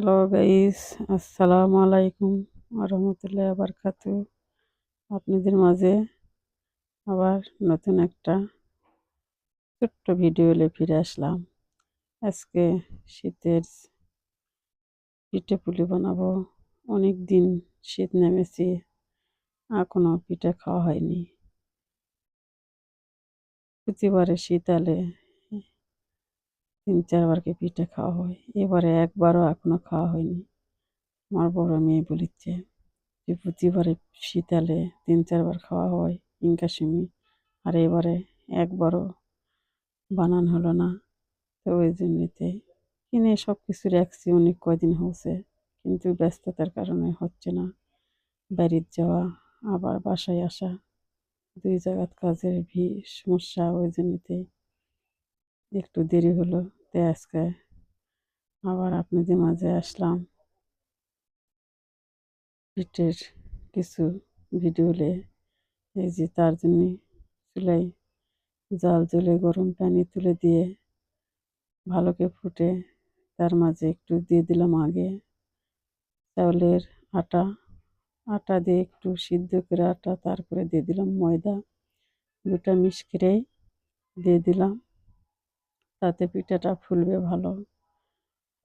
Hello guys, আসসালামু আলাইকুম রহমতুল্লাহ বারকাতু আপনাদের মাঝে আবার নতুন একটা ছোট্ট ভিডিও নিয়ে ফিরে আসলাম। আজকে শীতের পিঠে পুলি বানাবো। অনেক দিন শীত নেমেছে, এখনও পিঠে খাওয়া হয়নি। প্রতিবারে শীত এলে তিন চারবারকে পিঠে খাওয়া হয়। এবারে একবারও এখনও খাওয়া হয়নি। আমার বড় মেয়ে বলিচ্ছে যে প্রতিবারে শীতালে তিন চারবার খাওয়া হয় ইনকাশিমি আর এবারে একবারও বানান হলো না। তো ওই জন্যতে কিনে সব কিছু রাখছি অনেক কয়দিন হয়েছে, কিন্তু ব্যস্ততার কারণে হচ্ছে না। বাড়ির যাওয়া, আবার বাসায় আসা, দুই জায়গার কাজের ভি সমস্যা, ওই জন্যতে একটু দেরি হলো। তাই আজকে। আবার আপনাদের মাঝে আসলাম। পিঠের কিছু ভিডিও এই যে তার জন্য চুলাই জাল জলে গরম পানি তুলে দিয়ে ভালোকে ফুটে তার মাঝে একটু দিয়ে দিলাম আগে। চাউলের আটা আটা দিয়ে একটু সিদ্ধ করে আটা, তারপরে দিয়ে দিলাম ময়দা। দুটা মিক্স করে দিয়ে দিলাম। তাতে পিঠাটা ফুলবে ভালো,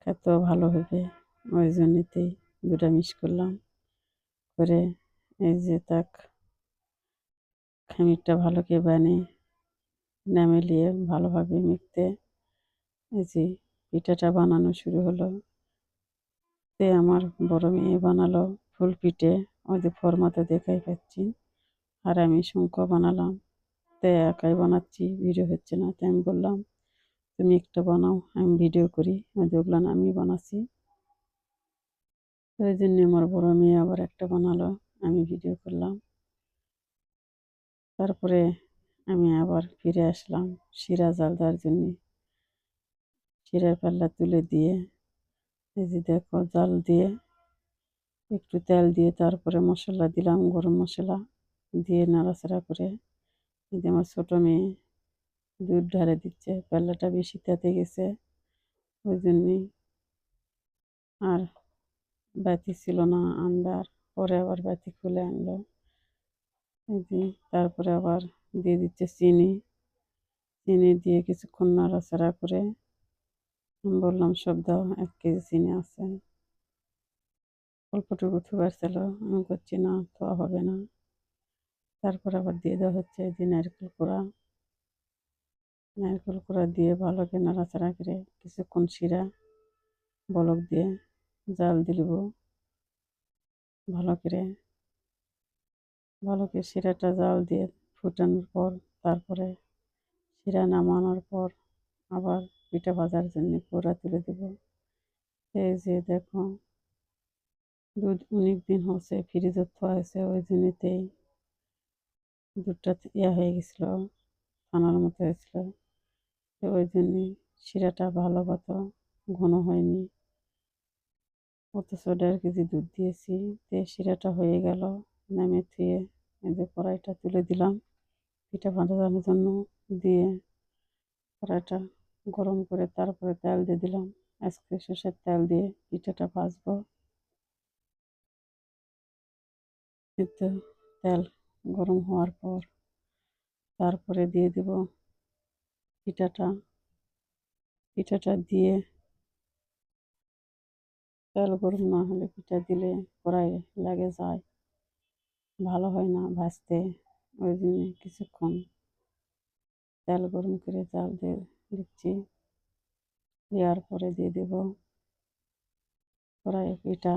খেতেও ভালো হবে। ওই জন্যতেই দুটা মিক্স করলাম। করে এই যে তাক খামিরটা ভালোকে বানিয়ে নামে নিয়ে ভালোভাবে মেখতে এই যে পিঠাটা বানানো শুরু হলো। তে আমার বড় মেয়ে বানালো ফুল পিঠে ওদের ফরমাতে দেখাই পাচ্ছি, আর আমি শঙ্খ বানালাম। তে একাই বানাচ্ছি ভিডিও হচ্ছে না, তাই আমি বললাম তুমি একটা বানাও, আমি ভিডিও করি। ওগুলো আমি বানাচ্ছি। ওই জন্য আমার বড় মেয়ে আবার একটা বানালো, আমি ভিডিও করলাম। তারপরে আমি আবার ফিরে আসলাম শিরা জাল দেওয়ার জন্যে। শিরার পাল্লা তুলে দিয়ে, এই যে দেখো জাল দিয়ে একটু তেল দিয়ে তারপরে মশলা দিলাম, গরম মশলা দিয়ে নাড়াচাড়া করে। এই যে আমার ছোটো মেয়ে দুধ ঢালে দিচ্ছে পাল্লাটা বেশি তাতে গেছে, ওই জন্যেই। আর বাতি ছিল না আন্দার পরে আবার বাতি খুলে আনলো। তারপরে আবার দিয়ে দিচ্ছে চিনি। চিনি দিয়ে কিছুক্ষণ নাড়াচাড়া করে বললাম, সব দাও, এক কেজি চিনি আছে। অল্পটুকু থুবার ছিল, আমি করছি না, তো হবে না। তারপর আবার দিয়ে দেওয়া হচ্ছে যে নারকেল কোড়া। নারকেল কোড়া দিয়ে ভালোকে নাড়াচাড়া করে কিছুক্ষণ শিরা, বলক দিয়ে জাল দিলব ভালো করে ভালো করে শিরাটা জাল দিয়ে ফুটানোর পর তারপরে শিরা নামানোর পর আবার পিঠা ভাজার জন্য কোড়া তুলে দেব। এই যে দেখো, দুধ অনেক দিন হচ্ছে ফ্রিজে থোয়া হয়েছে, ওই জন্যতেই দুধটা ইয়া হয়ে গেছিল ছানার মতো হয়েছিল। ওই জন্যে শিরাটা ভালো মতো ঘন হয়নি। অথচ দেড় কেজি দুধ দিয়েছি তে শিরাটা হয়ে গেল। নামে থুয়ে যে কড়াইটা তুলে দিলাম, পিঠা ভাজানোর জন্য দিয়ে কড়াইটা গরম করে তারপরে তেল দিয়ে দিলাম। আজকে সর্ষের তেল দিয়ে পিঠাটা ভাজবো। তেল গরম হওয়ার পর তারপরে দিয়ে দেব পিঠাটা পিঠাটা দিয়ে তেল গরম না হলে পিঠা দিলে কড়াই লাগে যায়। ভালো হয় না ভাজতে। ওই জন্য কিছুক্ষণ তেল গরম করে চাল দিয়ে দিচ্ছি। দেওয়ার পরে দিয়ে দেব কড়াই পিঠা।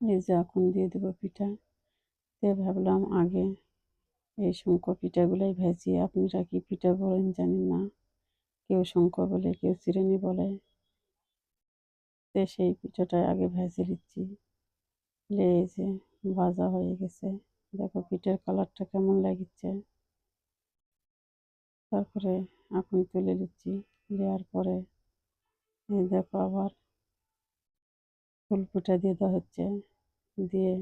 এই যে এখন দিয়ে দেব পিঠা। তে ভাবলাম আগে এই শঙ্খ পিঠাগুলোই ভেজি আপনারা কি পিঠা বলেন জানি না। কেউ শঙ্খ বলে, কেউ চিরেনি বলে। তে সেই পিঠাটা আগে ভেজে দিচ্ছি এই যে ভাজা হয়ে গেছে। দেখো পিঠের কালারটা কেমন লাগিচ্ছে তারপরে এখন তুলে দিচ্ছি দেওয়ার পরে এই দেখো আবার ফুল পিঠা দিয়ে দেওয়া হচ্ছে। দিয়ে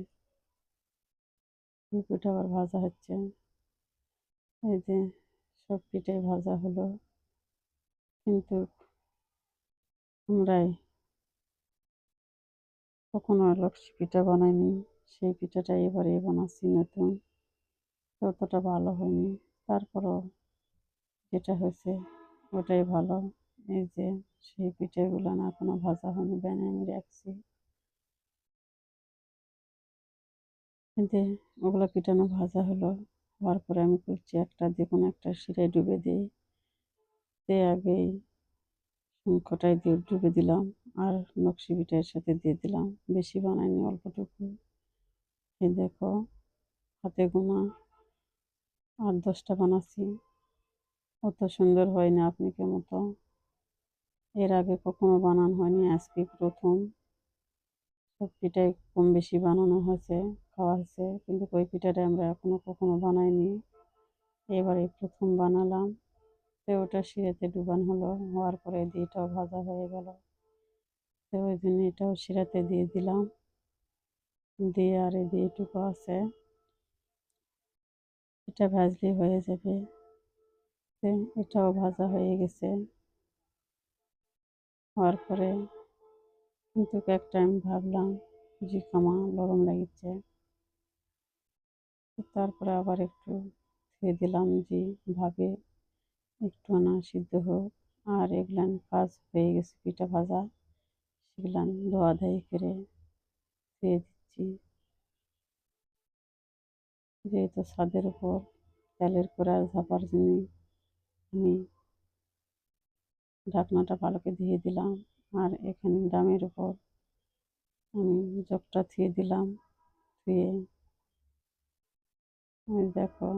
ফুল পিঠা আবার ভাজা হচ্ছে। এই যে সব পিঠে ভাজা হলো। কিন্তু আমরাই কখনো লক্ষ্মী পিঠা বানাইনি। সেই পিঠাটা এবারে বানাচ্ছি নতুন। ততটা ভালো হয়নি। তারপরও যেটা হয়েছে ওটাই ভালো। এই যে সেই পিঠেগুলো না এখনও ভাজা হয়নি, বানিয়ে আমি রাখছি। কিন্তু ওগুলো পিঠানো ভাজা হলো। হওয়ার পরে আমি করছি একটা যে কোনো একটা শিরায় ডুবে দিই। দিয়ে আগেই শঙ্খটাই দিয়ে ডুবে দিলাম আর নকশি সাথে দিয়ে দিলাম। বেশি বানাইনি, অল্পটুকু। এই দেখো, হাতে গোনা আর দশটা বানাচ্ছি। অত সুন্দর হয় না আপনি মতো। এর আগে কখনো বানানো হয়নি, আজকে প্রথম। সব কম বেশি বানানো হয়েছে। খাওয়া হয়েছে, কিন্তু কই পিঠাটা আমরা এখনও কখনো বানাইনি। এবারে প্রথম বানালাম। তো ওটা শিরাতে ডুবান হলো, হওয়ার পরে এটাও ভাজা হয়ে গেল। তো ওই জন্য এটাও শিরাতে দিয়ে দিলাম। দিয়ে আর এই দিয়ে এটুকু আছে। এটা ভাজলে হয়ে যাবে। এটাও ভাজা হয়ে গেছে। হওয়ার পরে কিন্তু একটা আমি ভাবলাম জি খামা গরম লাগিচ্ছে। তারপরে আবার একটু ধুয়ে দিলাম যে ভাবে একটু না সিদ্ধ হোক। আর এগুলান কাজ হয়ে গেছে, পিঠা ভাজা। সেগুলান ধোয়া ধাই করে ধুয়ে দিচ্ছি। যেহেতু ছাদের উপর তেলের কড়াই ঝাপার জন্য আমি ঢাকনাটা ভালো করে দিয়ে দিলাম। আর এখানে ডামের উপর আমি জগটা থুয়ে দিলাম। থুয়ে দেখো।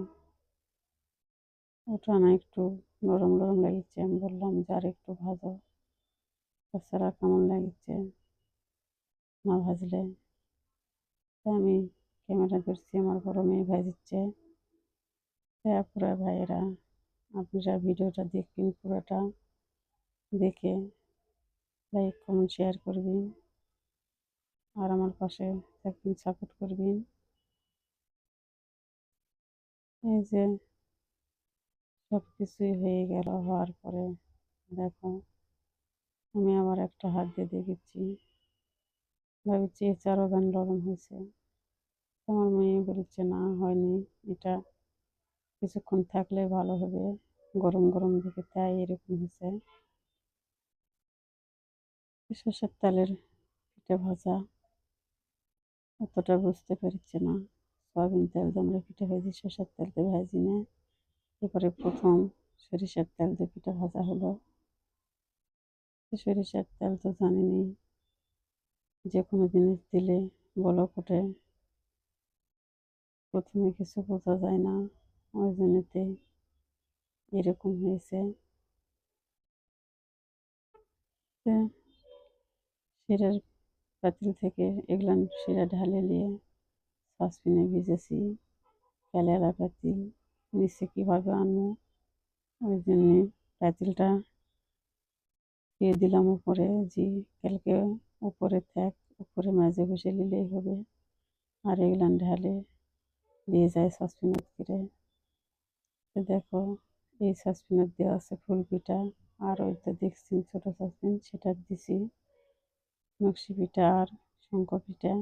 ওটা না একটু নরম নরম লাগিচ্ছে আমি বললাম যে আর একটু ভাজো। তাছাড়া কেমন লাগিচ্ছে না ভাজলে? আমি ক্যামেরা ধরছি, আমার বড় মেয়ে ভাজিচ্ছে। তারপরে ভাইয়েরা, আপনারা ভিডিওটা দেখবেন পুরোটা। দেখে লাইক কমেন্ট শেয়ার করবেন। আর আমার পাশে থাকবেন সাপোর্ট করবেন। এই যে সব কিছুই হয়ে গেল, হওয়ার পরে দেখো আমি আবার একটা হাত দিয়ে দেখেছি। ভাবছি চারো গান নরম হয়েছে। আমার মেয়ে বলছে, না, হয়নি। এটা কিছুক্ষণ থাকলে ভালো হবে। গরম গরম দিকে তাই এরকম হয়েছে। সর্ষের তালের পিঠে ভাজা, অতটা বুঝতে পারছে না। সয়াবিন তেল দিয়ে আমরা পিঠে ভাজি, সর্ষের তেল দিয়ে ভাজি না। এরপরে প্রথম সরিষার তেল দিয়ে পিঠা ভাজা হলো। সরিষার তেল তো জানিনি যে কোনো জিনিস দিলে বলো ওঠে প্রথমে কিছু বোঝা যায় না, ওই জন্যতে এরকম হয়েছে। শিরার পাতিল থেকে এগুলান শিরা ঢালে নিয়ে সসপ্যানে ভিজেছি ক্যালেরা পাতিল নিচে কীভাবে আনব ওই জন্যে পাতিলটা দিয়ে দিলাম উপরে, যে কালকে উপরে থাক, উপরে মাঝে বসে নিলেই হবে। আর এগুলান ঢালে দিয়ে যায় সসপ্যানের করে দেখো, এই সসপ্যানের দেওয়া আছে ফুল পিঠা আর ওই তো দেখছি ছোটো সসপ্যান, সেটা দিছি নকশি পিঠা আর শঙ্খ পিঠা।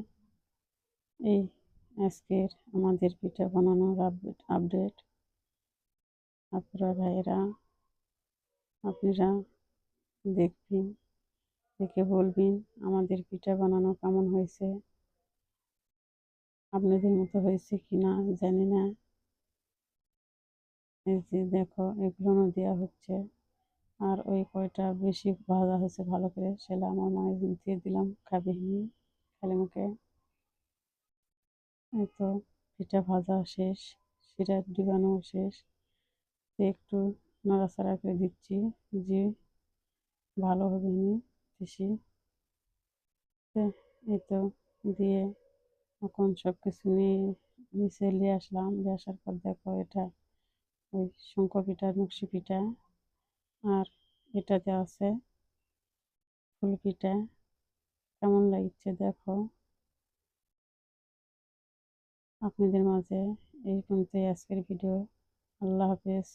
এই আজকের আমাদের পিঠা বানানোর আপডেট আপডেট আপনারা ভাইয়েরা, আপনারা দেখবেন, দেখে বলবেন আমাদের পিঠা বানানো কেমন হয়েছে, আপনাদের মতো হয়েছে কি না জানি না। এই যে দেখো এগুলো দেওয়া হচ্ছে। আর ওই কয়টা বেশি ভাজা হয়েছে ভালো করে, সেটা আমার মায়ের দিয়ে দিলাম, খাবে নিয়ে খালি মুখে। এই তো পিঠা ভাজা শেষ শিরা ডিবানো শেষ। একটু নাড়াচাড়া করে দিচ্ছি, যে ভালো হবে নি বেশি এই তো দিয়ে এখন সব কিছু নিয়ে, নিচে নিয়ে আসলাম। নিয়ে আসার পর দেখো এটা ওই শঙ্খ পিঠা, নকশি পিঠা। আর এটাতে আছে ফুল পিঠা। কেমন লাগছে দেখো। আপনাদের মাঝে এই পর্যন্তই আজকের ভিডিও। আল্লাহ হাফেজ।